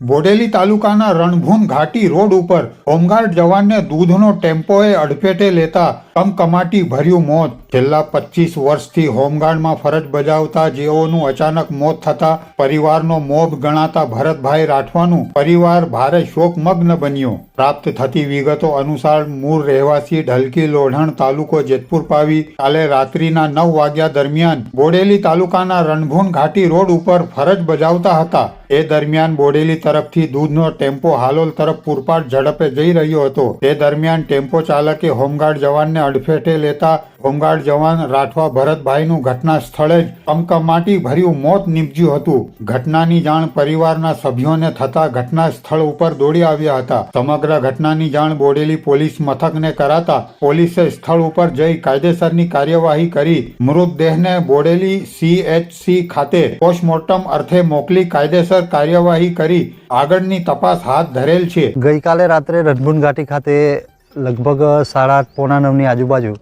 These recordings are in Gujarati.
બોડેલી તાલુકાના રણભૂન ઘાટી રોડ ઉપર હોમગાર્ડ જવાનને દૂધનો ટેમ્પોએ અડફેટે લેતા કમકમાટી ભર્યું મોત. છેલ્લા પચીસ વર્ષથી હોમગાર્ડમાં ફરજ બજાવતા જેઓનું અચાનક મોત થતા પરિવારનો મોભ ગણાતા ભરતભાઈ રાઠવાનું પરિવાર ભારે શોકમગ્ન બન્યો. પ્રાપ્ત થતી વિગતો અનુસાર મૂળ રહેવાસી ઢલકી લોઢણ તાલુકો જેતપુર પાવી કાલે રાત્રિના નવ વાગ્યા દરમિયાન બોડેલી તાલુકાના રણભૂન ઘાટી રોડ ઉપર ફરજ બજાવતા હતા. એ દરમિયાન બોડેલી તરફથી દૂધનો ટેમ્પો હાલોલ તરફ પૂરપાટ ઝડપે જઈ રહ્યો હતો. તે દરમિયાન ટેમ્પો ચાલકે હોમગાર્ડ જવાનને અડફેટે લેતા હોમગાર્ડ જવાન રાઠવા ભરતભાઈનું ઘટના સ્થળે જ કમકમાટી ભર્યું મોત નીપજ્યું હતું. ઘટનાની જાણ પરિવારના સભ્યોને થતા ઘટના સ્થળ ઉપર દોડી આવ્યા હતા. સમગ્ર ઘટનાની જાણ બોડેલી પોલીસ મથકને કરાતા પોલીસે સ્થળ ઉપર જઈ કાયદેસરની કાર્યવાહી કરી મૃતદેહને બોડેલી સીએચસી ખાતે પોસ્ટમોર્ટમ અર્થે મોકલી કાયદેસર કાર્યવાહી કરી આગળની તપાસ હાથ ધરેલ છે. ગઈકાલે રાત્રે રણભૂન ઘાટી ખાતે લગભગ સાડા આઠ પોણા નવની આજુબાજુ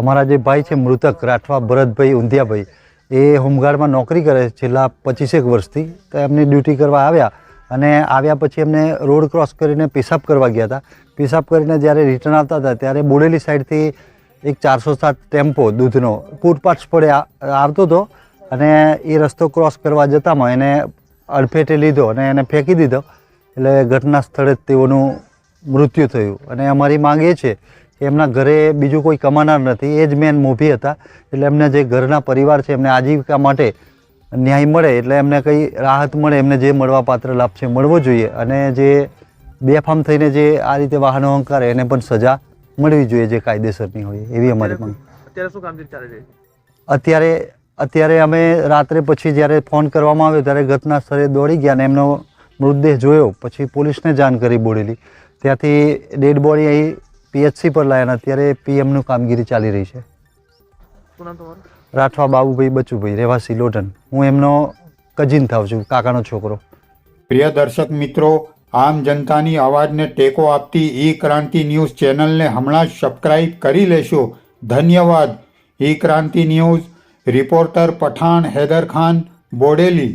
અમારા જે ભાઈ છે મૃતક, રાઠવા, ભરતભાઈ ઉંધિયાભાઈ એ હોમગાર્ડમાં નોકરી કરે છે છેલ્લા પચીસેક વર્ષથી. તો એમની ડ્યુટી કરવા આવ્યા અને આવ્યા પછી એમને રોડ ક્રોસ કરીને પેશાબ કરવા ગયા હતા. પેશાબ કરીને જ્યારે રિટર્ન આવતા હતા ત્યારે બોડેલી સાઈડથી એક ચારસો સાત ટેમ્પો દૂધનો ફૂટપાથ પડે આવતો હતો અને એ રસ્તો ક્રોસ કરવા જતામાં એને અડફેટે લીધો અને એને ફેંકી દીધો. એટલે ઘટના સ્થળે જ તેઓનું મૃત્યુ થયું. અને અમારી માંગ એ છે એમના ઘરે બીજું કોઈ કમાનાર નથી એ જ મેન મોભી હતા. એટલે એમને જે ઘરના પરિવાર છે એમને આજીવિકા માટે ન્યાય મળે એટલે એમને કંઈ રાહત મળે એમને જે મળવા પાત્ર લાભ છે મળવો જોઈએ. અને જે બેફામ થઈને જે આ રીતે વાહનો હંકારે એને પણ સજા મળવી જોઈએ જે કાયદેસરની હોય એવી અમારી પણ અત્યારે શું કામગીરી ચાલી છે? અત્યારે અત્યારે અમે રાત્રે પછી જ્યારે ફોન કરવામાં આવ્યો ત્યારે ઘટના સ્થળે દોડી ગયા અને એમનો મૃતદેહ જોયો. પછી પોલીસને જાણ કરી બોડેલી ત્યાંથી ડેડ બોડી અહીં પીએચસી પર લાયા અત્યારે પીએમનું કામગીરી ચાલી રહી છે. રાઠવા બાબુભાઈ બચુભાઈ રહેવાસી લોટન હું એમનો કજીન થાવ છું કાકાનો છોકરો. પ્રિય દર્શક મિત્રો આમ જનતાની અવાજને ટેકો આપતી ઈ ક્રાંતિ ન્યૂઝ ચેનલને હમણાં જ સબસ્ક્રાઇબ કરી લેશો. ધન્યવાદ. E Kranti news reporter Pathan Haider Khan Bodeli.